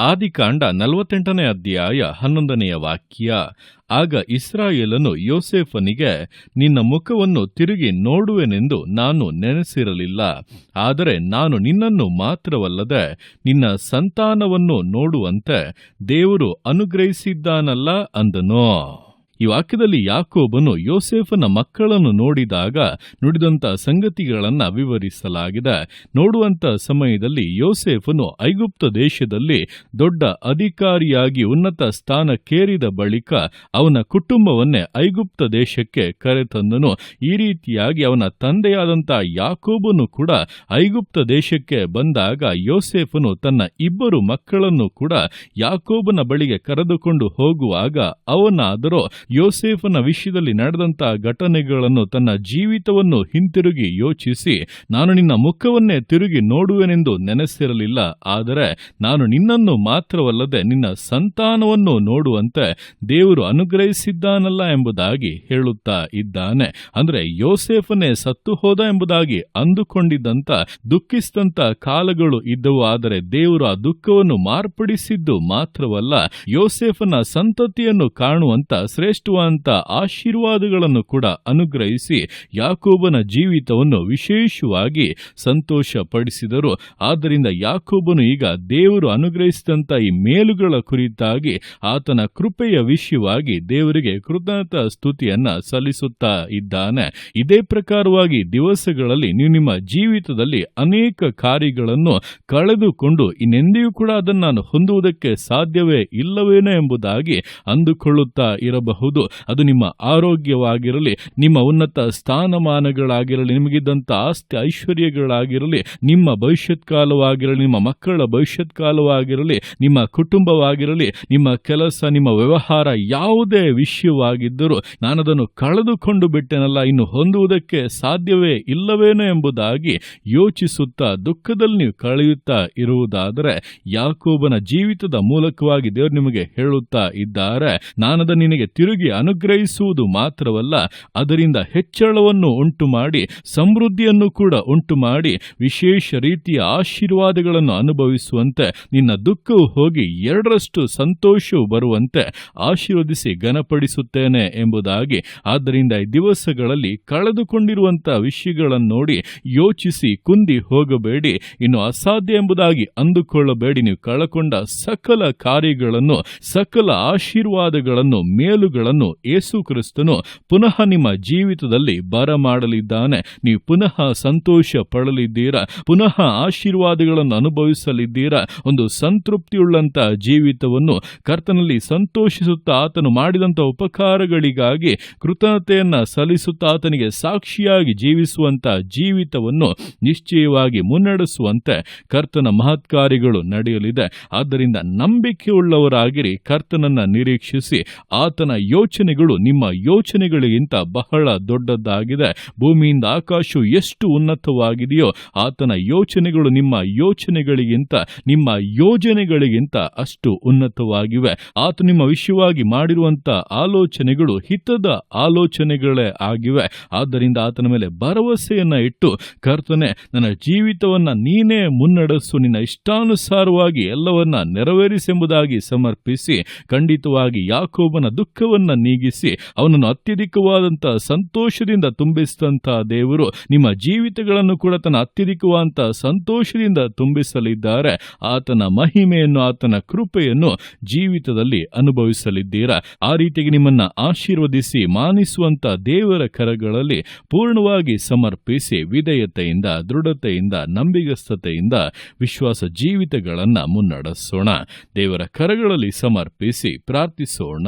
ಆದಿಕಾಂಡ ನಲವತ್ತೆಂಟನೇ ಅಧ್ಯಾಯ ಹನ್ನೊಂದನೆಯ ವಾಕ್ಯ. ಆಗ ಇಸ್ರಾಯೇಲನು ಯೋಸೇಫನಿಗೆ, ನಿನ್ನ ಮುಖವನ್ನು ತಿರುಗಿ ನೋಡುವೆನೆಂದು ನಾನು ನೆನೆಸಿರಲಿಲ್ಲ. ಆದರೆ ನಾನು ನಿನ್ನನ್ನು ಮಾತ್ರವಲ್ಲದೆ ನಿನ್ನ ಸಂತಾನವನ್ನು ನೋಡುವಂತೆ ದೇವರು ಅನುಗ್ರಹಿಸಿದ್ದಾನಲ್ಲ ಅಂದನು. ಈ ವಾಕ್ಯದಲ್ಲಿ ಯಾಕೋಬನು ಯೋಸೇಫನ ಮಕ್ಕಳನ್ನು ನೋಡಿದಾಗ ನುಡಿದಂತ ಸಂಗತಿಗಳನ್ನು ವಿವರಿಸಲಾಗಿದೆ. ನೋಡುವಂತ ಸಮಯದಲ್ಲಿ ಯೋಸೇಫನು ಐಗುಪ್ತ ದೇಶದಲ್ಲಿ ದೊಡ್ಡ ಅಧಿಕಾರಿಯಾಗಿ ಉನ್ನತ ಸ್ಥಾನಕ್ಕೇರಿದ ಬಳಿಕ ಅವನ ಕುಟುಂಬವನ್ನೇ ಐಗುಪ್ತ ದೇಶಕ್ಕೆ ಕರೆತಂದನು. ಈ ರೀತಿಯಾಗಿ ಅವನ ತಂದೆಯಾದಂಥ ಯಾಕೋಬನು ಕೂಡ ಐಗುಪ್ತ ದೇಶಕ್ಕೆ ಬಂದಾಗ ಯೋಸೇಫನು ತನ್ನ ಇಬ್ಬರು ಮಕ್ಕಳನ್ನು ಕೂಡ ಯಾಕೋಬನ ಬಳಿಗೆ ಕರೆದುಕೊಂಡು ಹೋಗುವಾಗ ಅವನಾದರೂ ಯೋಸೇಫನ ವಿಷಯದಲ್ಲಿ ನಡೆದಂತಹ ಘಟನೆಗಳನ್ನು ತನ್ನ ಜೀವಿತವನ್ನು ಹಿಂತಿರುಗಿ ಯೋಚಿಸಿ, ನಾನು ನಿನ್ನ ಮುಖವನ್ನೇ ತಿರುಗಿ ನೋಡುವೆನೆಂದು ನೆನೆಸಿರಲಿಲ್ಲ. ಆದರೆ ನಾನು ನಿನ್ನನ್ನು ಮಾತ್ರವಲ್ಲದೆ ನಿನ್ನ ಸಂತಾನವನ್ನು ನೋಡುವಂತೆ ದೇವರು ಅನುಗ್ರಹಿಸಿದ್ದಾನಲ್ಲ ಎಂಬುದಾಗಿ ಹೇಳುತ್ತಾ ಇದ್ದಾನೆ. ಅಂದರೆ ಯೋಸೇಫನೇ ಸತ್ತು ಹೋದ ಎಂಬುದಾಗಿ ಅಂದುಕೊಂಡಿದ್ದಂತ ದುಃಖಿಸಿದಂತ ಕಾಲಗಳು ಇದ್ದವು. ಆದರೆ ದೇವರು ಆ ದುಃಖವನ್ನು ಮಾರ್ಪಡಿಸಿದ್ದು ಮಾತ್ರವಲ್ಲ, ಯೋಸೇಫನ ಸಂತತಿಯನ್ನು ಕಾಣುವಂತ ಶ್ರೇಷ್ಠವಂತ ಆಶೀರ್ವಾದಗಳನ್ನು ಕೂಡ ಅನುಗ್ರಹಿಸಿ ಯಾಕೋಬನ ಜೀವಿತವನ್ನು ವಿಶೇಷವಾಗಿ ಸಂತೋಷ ಪಡಿಸಿದರು ಆದ್ದರಿಂದ ಯಾಕೋಬನು ಈಗ ದೇವರು ಅನುಗ್ರಹಿಸಿದಂಥ ಈ ಮೇಲುಗಳ ಕುರಿತಾಗಿ ಆತನ ಕೃಪೆಯ ವಿಷಯವಾಗಿ ದೇವರಿಗೆ ಕೃತಜ್ಞತಾ ಸ್ತುತಿಯನ್ನ ಸಲ್ಲಿಸುತ್ತಾ ಇದ್ದಾನೆ. ಇದೇ ಪ್ರಕಾರವಾಗಿ ದಿವಸಗಳಲ್ಲಿ ನೀವು ನಿಮ್ಮ ಜೀವಿತದಲ್ಲಿ ಅನೇಕ ಕಾರ್ಯಗಳನ್ನು ಕಳೆದುಕೊಂಡು ಇನ್ನೆಂದಿಯೂ ಕೂಡ ಅದನ್ನು ನಾನು ಹೊಂದುವುದಕ್ಕೆ ಸಾಧ್ಯವೇ ಇಲ್ಲವೇನೋ ಎಂಬುದಾಗಿ ಅಂದುಕೊಳ್ಳುತ್ತಾ ಇರಬಹುದು. ಅದು ನಿಮ್ಮ ಆರೋಗ್ಯವಾಗಿರಲಿ, ನಿಮ್ಮ ಉನ್ನತ ಸ್ಥಾನಮಾನಗಳಾಗಿರಲಿ ನಿಮಗಿದ್ದಂಥ ಆಸ್ತಿ ಐಶ್ವರ್ಯಗಳಾಗಿರಲಿ, ನಿಮ್ಮ ಭವಿಷ್ಯತ್ ಕಾಲವಾಗಿರಲಿ ನಿಮ್ಮ ಮಕ್ಕಳ ಭವಿಷ್ಯತ್ ಕಾಲವಾಗಿರಲಿ ನಿಮ್ಮ ಕುಟುಂಬವಾಗಿರಲಿ, ನಿಮ್ಮ ಕೆಲಸ, ನಿಮ್ಮ ವ್ಯವಹಾರ ಯಾವುದೇ ವಿಷಯವಾಗಿದ್ದರೂ ನಾನದನ್ನು ಕಳೆದುಕೊಂಡು ಬಿಟ್ಟೆನಲ್ಲ, ಇನ್ನು ಹೊಂದುವುದಕ್ಕೆ ಸಾಧ್ಯವೇ ಇಲ್ಲವೇನೋ ಎಂಬುದಾಗಿ ಯೋಚಿಸುತ್ತಾ, ದುಃಖದಲ್ಲಿ ನೀವು ಕಳೆಯುತ್ತಾ ಇರುವುದಾದರೆ, ಯಾಕೋಬನ ಜೀವಿತದ ಮೂಲಕವಾಗಿ ದೇವರು ನಿಮಗೆ ಹೇಳುತ್ತಾ ಇದ್ದಾರೆ ನಾನದ ನಿನಗೆ ತಿರುಗಿ ಅನುಗ್ರಹಿಸುವುದು ಮಾತ್ರವಲ್ಲ, ಅದರಿಂದ ಹೆಚ್ಚಳವನ್ನು ಉಂಟು ಮಾಡಿ ಸಮೃದ್ಧಿಯನ್ನು ಕೂಡ ಉಂಟು ಮಾಡಿ ವಿಶೇಷ ರೀತಿಯ ಆಶೀರ್ವಾದಗಳನ್ನು ಅನುಭವಿಸುವಂತೆ, ನಿನ್ನ ದುಃಖವು ಹೋಗಿ ಎರಡರಷ್ಟು ಸಂತೋಷವು ಬರುವಂತೆ ಆಶೀರ್ವದಿಸಿ ಘನಪಡಿಸುತ್ತೇನೆ ಎಂಬುದಾಗಿ, ಆದ್ದರಿಂದ ಈ ದಿವಸಗಳಲ್ಲಿ ಕಳೆದುಕೊಂಡಿರುವಂತಹ ವಿಷಯಗಳನ್ನು ನೋಡಿ ಯೋಚಿಸಿ ಕುಂದಿ ಹೋಗಬೇಡಿ, ಇನ್ನು ಅಸಾಧ್ಯ ಎಂಬುದಾಗಿ ಅಂದುಕೊಳ್ಳಬೇಡಿ, ನೀವು ಕಳಕೊಂಡ ಸಕಲ ಕಾರ್ಯಗಳನ್ನು, ಸಕಲ ಆಶೀರ್ವಾದಗಳನ್ನು ಮೇಲುಗಳನ್ನು ಯೇಸು ಕ್ರಿಸ್ತನು ಪುನಃ ನಿಮ್ಮ ಜೀವಿತದಲ್ಲಿ ಬರಮಾಡಲಿದ್ದಾನೆ. ನೀವು ಪುನಃ ಸಂತೋಷ ಪಡಲಿದ್ದೀರಾ ಪುನಃ ಆಶೀರ್ವಾದಗಳನ್ನು ಅನುಭವಿಸಲಿದ್ದೀರಾ. ಒಂದು ಸಂತೃಪ್ತಿಯುಳ್ಳಂತ ಜೀವಿತವನ್ನು ಕರ್ತನಲ್ಲಿ ಸಂತೋಷಿಸುತ್ತಾ ಆತನು ಮಾಡಿದಂಥ ಉಪಕಾರಗಳಿಗಾಗಿ ಕೃತಜ್ಞತೆಯನ್ನು ಸಲ್ಲಿಸುತ್ತಾ ಆತನಿಗೆ ಸಾಕ್ಷಿಯಾಗಿ ಜೀವಿಸುವಂತ ಜೀವಿತವನ್ನು ನಿಶ್ಚಯವಾಗಿ ಮುನ್ನಡೆಸುವಂತೆ ಕರ್ತನ ಮಹತ್ಕಾರ್ಯಗಳು ನಡೆಯಲಿದೆ. ಆದ್ದರಿಂದ ನಂಬಿಕೆಯುಳ್ಳವರಾಗಿರಿ, ಕರ್ತನನ್ನ ನಿರೀಕ್ಷಿಸಿ, ಆತನ ಯೋಚನೆಗಳು ನಿಮ್ಮ ಯೋಚನೆಗಳಿಗಿಂತ ಬಹಳ ದೊಡ್ಡದಾಗಿದೆ ಭೂಮಿಯಿಂದ ಆಕಾಶ ಎಷ್ಟು ಉನ್ನತವಾಗಿದೆಯೋ ಆತನ ಯೋಚನೆಗಳು ನಿಮ್ಮ ಯೋಚನೆಗಳಿಗಿಂತ, ನಿಮ್ಮ ಯೋಜನೆಗಳಿಗಿಂತ ಅಷ್ಟು ಉನ್ನತವಾಗಿವೆ. ಆತ ನಿಮ್ಮ ವಿಷಯವಾಗಿ ಮಾಡಿರುವಂತ ಆಲೋಚನೆಗಳು ಹಿತದ ಆಲೋಚನೆಗಳೇ ಆಗಿವೆ. ಆದ್ದರಿಂದ ಆತನ ಮೇಲೆ ಭರವಸೆಯನ್ನ ಇಟ್ಟು, ಕರ್ತನೆ, ನನ್ನ ಜೀವಿತವನ್ನ ನೀನೇ ಮುನ್ನಡೆಸು, ನಿನ್ನ ಇಷ್ಟಾನುಸಾರವಾಗಿ ಎಲ್ಲವನ್ನ ನೆರವೇರಿಸೆಂಬುದಾಗಿ ಸಮರ್ಪಿಸಿ, ಖಂಡಿತವಾಗಿ ಯಾಕೋಬನ ದುಃಖವನ್ನ ನೀಗಿಸಿ ಅವನನ್ನು ಅತ್ಯಧಿಕವಾದಂತಹ ಸಂತೋಷದಿಂದ ತುಂಬಿಸಿದಂತ ದೇವರು ನಿಮ್ಮ ಜೀವಿತಗಳನ್ನು ಕೂಡ ತನ್ನ ಅತ್ಯಧಿಕವಾದಂಥ ಸಂತೋಷದಿಂದ ತುಂಬಿಸಲಿದ್ದಾರೆ. ಆತನ ಮಹಿಮೆಯನ್ನು, ಆತನ ಕೃಪೆಯನ್ನು ಜೀವಿತದಲ್ಲಿ ಅನುಭವಿಸಲಿದ್ದೀರಾ? ಆ ರೀತಿಗೆ ನಿಮ್ಮನ್ನ ಆಶೀರ್ವದಿಸಿ, ಮಾನಿಸುವಂಥ ದೇವರ ಕರಗಳಲ್ಲಿ ಪೂರ್ಣವಾಗಿ ಸಮರ್ಪಿಸಿ, ವಿಧೇಯತೆಯಿಂದ, ದೃಢತೆಯಿಂದ, ನಂಬಿಗಸ್ತತೆಯಿಂದ ವಿಶ್ವಾಸ ಜೀವಿತಗಳನ್ನ ಮುನ್ನಡೆಸೋಣ. ದೇವರ ಕರಗಳಲ್ಲಿ ಸಮರ್ಪಿಸಿ ಪ್ರಾರ್ಥಿಸೋಣ.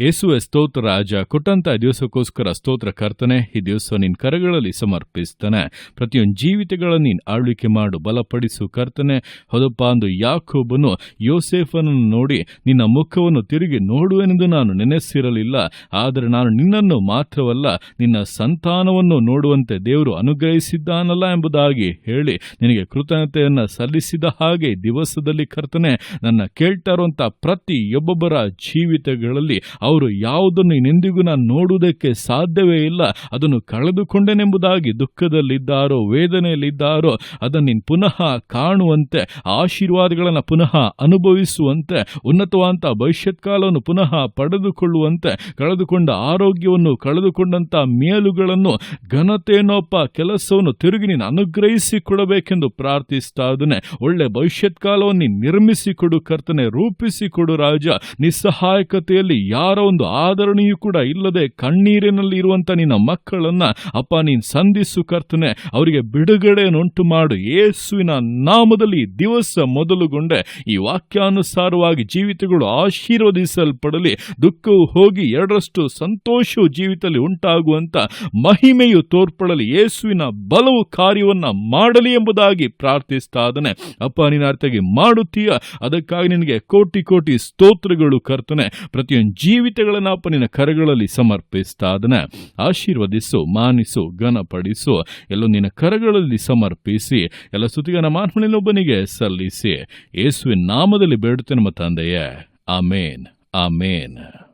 ಯೇಸುವೆ ಸ್ತೋತ್ರ ರಾಜ, ಕೊಟ್ಟಂತ ದಿವಸಕ್ಕೋಸ್ಕರ ಸ್ತೋತ್ರ ಕರ್ತನೆ, ಈ ದಿವಸ ನಿನ್ನ ಕರಗಳಲ್ಲಿ ಸಮರ್ಪಿಸ್ತಾನೆ. ಪ್ರತಿಯೊಂದು ಜೀವಿತಗಳನ್ನು ನೀನು ಆಳ್ವಿಕೆ ಮಾಡು, ಬಲಪಡಿಸು ಕರ್ತನೆ. ಹೊದಪ್ಪ ಅಂದು ಯಾಕೋಬನು ಯೋಸೇಫನನ್ನು ನೋಡಿ, ನಿನ್ನ ಮುಖವನ್ನು ತಿರುಗಿ ನೋಡುವೆನೆಂದು ನಾನು ನೆನೆಸಿರಲಿಲ್ಲ. ಆದರೆ ನಾನು ನಿನ್ನನ್ನು ಮಾತ್ರವಲ್ಲ, ನಿನ್ನ ಸಂತಾನವನ್ನು ನೋಡುವಂತೆ ದೇವರು ಅನುಗ್ರಹಿಸಿದ್ದಾನಲ್ಲ ಎಂಬುದಾಗಿ ಹೇಳಿ, ನಿನಗೆ ಕೃತಜ್ಞತೆಯನ್ನು ಸಲ್ಲಿಸಿದ ಹಾಗೆ ದಿವಸದಲ್ಲಿ ಕರ್ತನೆ, ನನ್ನ ಕೇಳ್ತಾ ಇರುವಂಥ ಪ್ರತಿಯೊಬ್ಬೊಬ್ಬರ ಜೀವಿತಗಳಲ್ಲಿ ಅವರು ಯಾವುದನ್ನು ಇನ್ನೆಂದಿಗೂ ನಾನು ನೋಡುವುದಕ್ಕೆ ಸಾಧ್ಯವೇ ಇಲ್ಲ. ಅದನ್ನು ಕಳೆದುಕೊಂಡೆನೆಂಬುದಾಗಿ ದುಃಖದಲ್ಲಿದ್ದಾರೋ, ವೇದನೆಯಲ್ಲಿದ್ದಾರೋ, ಅದನ್ನು ನೀನು ಪುನಃ ಕಾಣುವಂತೆ, ಆಶೀರ್ವಾದಗಳನ್ನು ಪುನಃ ಅನುಭವಿಸುವಂತೆ ಉನ್ನತವಾದ ಭವಿಷ್ಯತ್ ಕಾಲವನ್ನು ಪುನಃ ಪಡೆದುಕೊಳ್ಳುವಂತೆ, ಕಳೆದುಕೊಂಡ ಆರೋಗ್ಯವನ್ನು, ಕಳೆದುಕೊಂಡಂಥ ಮೇಲುಗಳನ್ನು, ಘನತೆಯನ್ನೊಪ್ಪ ಕೆಲಸವನ್ನು ತಿರುಗಿ ನೀನು ಅನುಗ್ರಹಿಸಿಕೊಡಬೇಕೆಂದು ಪ್ರಾರ್ಥಿಸ್ತಾ ಇದ್ದೇನೆ. ಒಳ್ಳೆ ಭವಿಷ್ಯತ್ ಕಾಲವನ್ನು ನಿರ್ಮಿಸಿಕೊಡು, ಕರ್ತನೆ, ರೂಪಿಸಿಕೊಡು ರಾಜ. ನಿಸ್ಸಹಾಯಕತೆಯಲ್ಲಿ ಯಾರ ಒಂದು ಆದರಣೆಯೂ ಕೂಡ ಇಲ್ಲದೆ ಕಣ್ಣೀರಿನಲ್ಲಿ ಇರುವಂತ ನಿನ್ನ ಮಕ್ಕಳನ್ನ, ಅಪ್ಪ, ನೀನ್ ಸಂಧಿಸು ಕರ್ತನೆ, ಅವರಿಗೆ ಬಿಡುಗಡೆಯನ್ನುಂಟು ಮಾಡು. ಯೇಸುವಿನ ನಾಮದಲ್ಲಿ ದಿವಸ ಮೊದಲುಗೊಂಡೆ ಈ ವಾಕ್ಯಾನುಸಾರವಾಗಿ ಜೀವಿತಗಳು ಆಶೀರ್ವದಿಸಲ್ಪಡಲಿ. ದುಃಖವು ಹೋಗಿ ಎರಡರಷ್ಟು ಸಂತೋಷವು ಜೀವಿತದಲ್ಲಿ ಉಂಟಾಗುವಂತ ಮಹಿಮೆಯು ತೋರ್ಪಡಲಿ. ಯೇಸುವಿನ ಬಲವು ಕಾರ್ಯವನ್ನ ಮಾಡಲಿ ಎಂಬುದಾಗಿ ಪ್ರಾರ್ಥಿಸ್ತಾ ಇದ್ದಾನೆ. ಅಪ್ಪ, ನೀನ ಅರ್ಥಗೆ ಮಾಡುತ್ತೀಯ? ಅದಕ್ಕಾಗಿ ನಿನಗೆ ಕೋಟಿ ಕೋಟಿ ಸ್ತೋತ್ರಗಳು ಕರ್ತನೆ. ಪ್ರತಿಯೊಂದು ಜೀವಿತಗಳನ್ನ ಅಪ್ಪನಿನ ಕರಗಳಲ್ಲಿ ಸಮರ್ಪಿಸ್ತಾ ಅದನ್ನ ಆಶೀರ್ವದಿಸು, ಮಾನಿಸು, ಘನಪಡಿಸು. ಎಲ್ಲೋ ನಿನ್ನ ಕರಗಳಲ್ಲಿ ಸಮರ್ಪಿಸಿ, ಎಲ್ಲ ಸುತಿಗನ ಮಾನ್ಮಣಿನೊಬ್ಬನಿಗೆ ಸಲ್ಲಿಸಿ. ಯೇಸುವಿನ ನಾಮದಲ್ಲಿ ಬೇಡುತ್ತೆ ನಮ್ಮ ತಂದೆಯೇ. ಆಮೇನ್. ಆಮೇನ್.